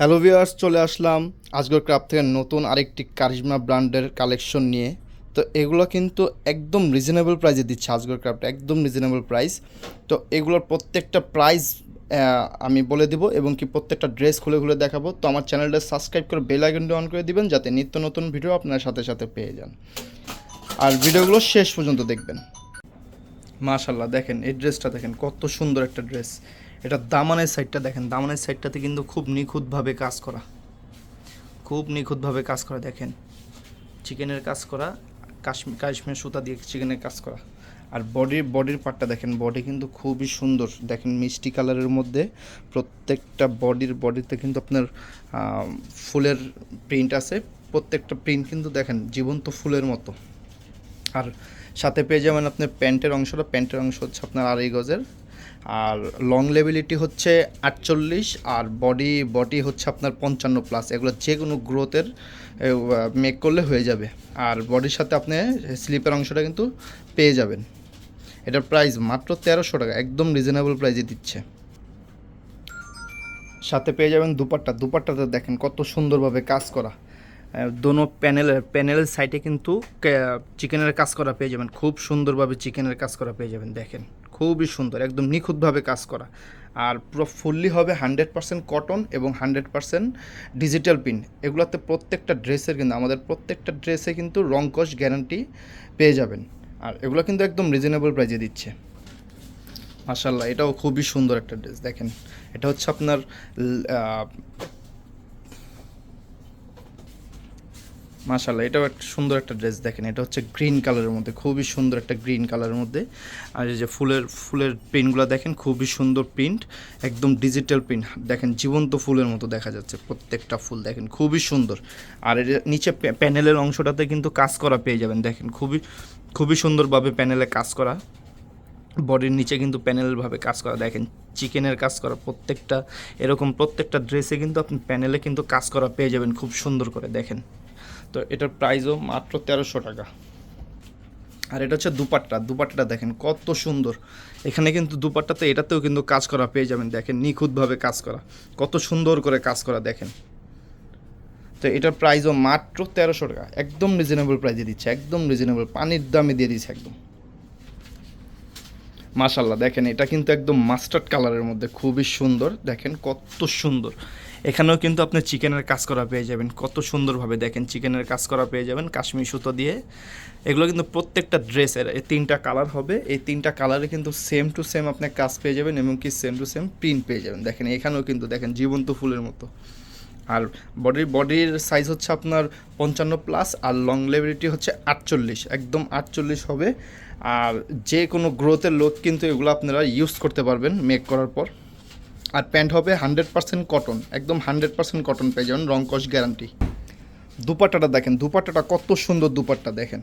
Hello viewers চলে আসলাম Azgar craft থেকে নতুন আরেকটি কারিজমা ব্র্যান্ডের কালেকশন নিয়ে। তো এগুলো কিন্তু একদম রিজনেবল প্রাইসে দিচ্ছে আজগর ক্রাফট একদম রিজনেবল প্রাইস তো এগুলোর প্রত্যেকটা প্রাইস আমি বলে দিব এবং কি প্রত্যেকটা ড্রেস খুলে খুলে দেখাবো। তো আমার চ্যানেলটা সাবস্ক্রাইব করে বেল আইকনটি অন করে দিবেন যাতে নিত্য নতুন ভিডিও আপনার সাথে সাথে পেয়ে যান। আর ভিডিওগুলো শেষ পর্যন্ত দেখবেন। মাশাল্লাহ দেখেন এই ড্রেসটা দেখেন, কত সুন্দর একটা ড্রেস এটা দামানের সাইডটা দেখেন। দামানের সাইডটাতে কিন্তু খুব নিখুঁতভাবে কাজ করা। খুব নিখুঁতভাবে কাজ করা, দেখেন। চিকেনের কাজ করা কাশ্মীর কাশ্মীর সুতা দিয়ে চিকেনের কাজ করা। আর বডির বডির পার্টটা দেখেন বডি কিন্তু খুবই সুন্দর। দেখেন মিষ্টি কালারের মধ্যে প্রত্যেকটা বডির বডিতে কিন্তু আপনার ফুলের প্রিন্ট আছে। প্রত্যেকটা প্রিন্ট কিন্তু দেখেন, জীবন্ত ফুলের মতো। আর সাথে পেয়ে যাবেন আপনার প্যান্টের অংশটা। প্যান্টের অংশ হচ্ছে আপনার আড়াই গজের। আর লং লেবিলিটি হচ্ছে আটচল্লিশ, আর বডি বডি হচ্ছে আপনার পঞ্চান্ন প্লাস এগুলো যে কোনো গ্রোথের মেক করলে হয়ে যাবে। আর বডির সাথে আপনি স্লিপের অংশটা কিন্তু পেয়ে যাবেন। এটার প্রাইস মাত্র তেরোশো টাকা, একদম রিজনেবল প্রাইসে দিচ্ছে। সাথে পেয়ে যাবেন দুপাট্টা। দুপাট্টাতে দেখেন কত সুন্দরভাবে কাজ করা। দোনো প্যানেলের প্যানেলের সাইডে কিন্তু চিকেনের কাজ করা পেয়ে যাবেন। খুব সুন্দরভাবে চিকেনের কাজ করা পেয়ে যাবেন, দেখেন। খুবই সুন্দর, একদম নিখুঁতভাবে কাজ করা। আর পুরো ফুললি হবে হান্ড্রেড পার্সেন্ট কটন এবং হান্ড্রেড পার্সেন্ট ডিজিটাল প্রিন্ট। এগুলোতে প্রত্যেকটা ড্রেসের কিন্তু, আমাদের প্রত্যেকটা ড্রেসে কিন্তু রং কস গ্যারান্টি পেয়ে যাবেন। আর এগুলো কিন্তু একদম রিজনেবল প্রাইজে দিচ্ছে। মাশাল্লাহ এটাও খুবই সুন্দর একটা ড্রেস, দেখেন। এটা হচ্ছে আপনার মাশাল্লাহ এটাও একটা সুন্দর একটা ড্রেস দেখেন। এটা হচ্ছে গ্রিন কালারের মধ্যে, খুবই সুন্দর একটা গ্রিন কালারের মধ্যে। আর এই যে ফুলের ফুলের প্রিন্টগুলো দেখেন, খুবই সুন্দর প্রিন্ট একদম ডিজিটাল প্রিন্ট দেখেন, জীবন্ত ফুলের মতো দেখা যাচ্ছে, প্রত্যেকটা ফুল দেখেন, খুবই সুন্দর। আর এর নিচে প্যানেলের অংশটাতে কিন্তু কাজ করা পেয়ে যাবেন, দেখেন, খুবই খুবই সুন্দরভাবে প্যানেলে কাজ করা। বডির নিচে কিন্তু প্যানেলভাবে কাজ করা, দেখেন চিকেনের কাজ করা, প্রত্যেকটা, এরকম প্রত্যেকটা ড্রেসে কিন্তু আপনি প্যানেলে কিন্তু কাজ করা পেয়ে যাবেন, খুব সুন্দর করে, দেখেন। তো এটার প্রাইসও মাত্র তেরোশো টাকা। আর এটা হচ্ছে দুপাট্টা, দুপাট্টাটা দেখেন কত সুন্দর। এখানে কিন্তু দুপাট্টাতে, এটাতেও কিন্তু কাজ করা পেয়ে যাবেন, দেখেন নিখুঁতভাবে কাজ করা। কত সুন্দর করে কাজ করা, দেখেন। তো এটার প্রাইসও মাত্র তেরোশো টাকা, একদম রিজনেবল প্রাইসে দিচ্ছে, একদম রিজনেবল পানির দামে দিয়ে দিচ্ছে একদম। মাশাল্লাহ দেখেন এটা কিন্তু একদম মাস্টার্ড কালারের মধ্যে, খুবই সুন্দর। দেখেন কত সুন্দর। এখানেও কিন্তু আপনি চিকেনের কাজ করা পেয়ে যাবেন, কত সুন্দরভাবে দেখেন চিকেনের কাজ করা পেয়ে যাবেন, কাশ্মীর সুতো দিয়ে। এগুলো কিন্তু প্রত্যেকটা ড্রেসের এই তিনটা কালার হবে, এই তিনটা কালারে কিন্তু সেম টু সেম আপনি কাজ পেয়ে যাবেন এবং কি সেম টু সেম প্রিন্ট পেয়ে যাবেন। দেখেন এখানেও কিন্তু দেখেন জীবন্ত ফুলের মতো। আর বডির বডির সাইজ হচ্ছে আপনার পঞ্চান্ন প্লাস আর লং লেবিলিটি হচ্ছে আটচল্লিশ, একদম আটচল্লিশ হবে। আর যে কোনো গ্রোথের লোক কিন্তু এগুলো আপনারা ইউজ করতে পারবেন মেক করার পর। আর প্যান্ট হবে হান্ড্রেড পার্সেন্ট কটন একদম হান্ড্রেড পার্সেন্ট কটন পেয়ে যাবেন, রং কস গ্যারান্টি দুপাট্টাটা দেখেন, দুপাট্টাটা কত সুন্দর দুপাট্টা দেখেন।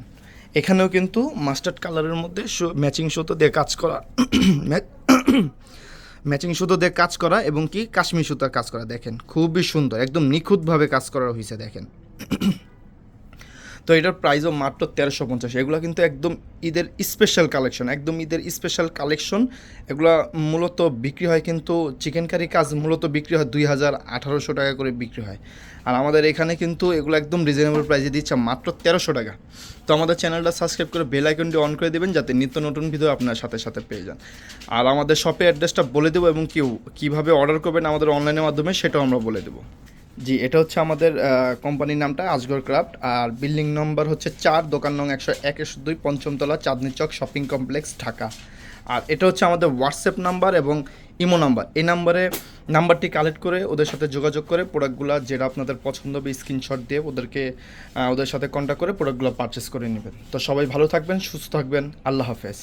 এখানেও কিন্তু মাস্টার্ড কালারের মধ্যে ম্যাচিং সুতো দিয়ে কাজ করা। ম্যাচিং সুতো দিয়ে কাজ করা এবং কি কাশ্মীর সুতার কাজ করা, দেখেন। খুবই সুন্দর, একদম নিখুঁতভাবে কাজ করা হয়েছে দেখেন। তো এটার প্রাইসও মাত্র তেরোশো পঞ্চাশ। এগুলো কিন্তু একদম ঈদের স্পেশাল কালেকশন একদম ঈদের স্পেশাল কালেকশন এগুলো মূলত বিক্রি হয় কিন্তু চিকেন কারি কাজ মূলত বিক্রি হয় দুই হাজার আঠারোশো টাকা করে বিক্রি হয়। আর আমাদের এখানে কিন্তু এগুলো একদম রিজনেবল প্রাইসে দিচ্ছে মাত্র তেরোশো টাকা। তো আমাদের চ্যানেলটা সাবস্ক্রাইব করে বেল আইকনটি অন করে দেবেন যাতে নিত্য নতুন ভিডিও আপনার সাথে সাথে পেয়ে যান। আর আমাদের শপে অ্যাড্রেসটা বলে দেবো এবং কেউ কীভাবে অর্ডার করবেন আমাদের অনলাইনের মাধ্যমে সেটাও আমরা বলে দেবো। জি, এটা হচ্ছে আমাদের কোম্পানির নামটা আজগর ক্রাফট আর বিল্ডিং নম্বর হচ্ছে চার, দোকান নং একশো এক, একশো দুই, পঞ্চমতলা, চাঁদনি চক শপিং কমপ্লেক্স ঢাকা। আর এটা হচ্ছে আমাদের হোয়াটসঅ্যাপ নাম্বার এবং ইমো নাম্বার এই নাম্বারে নাম্বারটি কালেক্ট করে ওদের সাথে যোগাযোগ করে প্রোডাক্টগুলো যেটা আপনাদের পছন্দ হবে স্ক্রিনশট দিয়ে ওদেরকে ওদের সাথে কন্ট্যাক্ট করে প্রোডাক্টগুলো পারচেস করে নেবেন। তো সবাই ভালো থাকবেন, সুস্থ থাকবেন, আল্লাহ হাফেজ।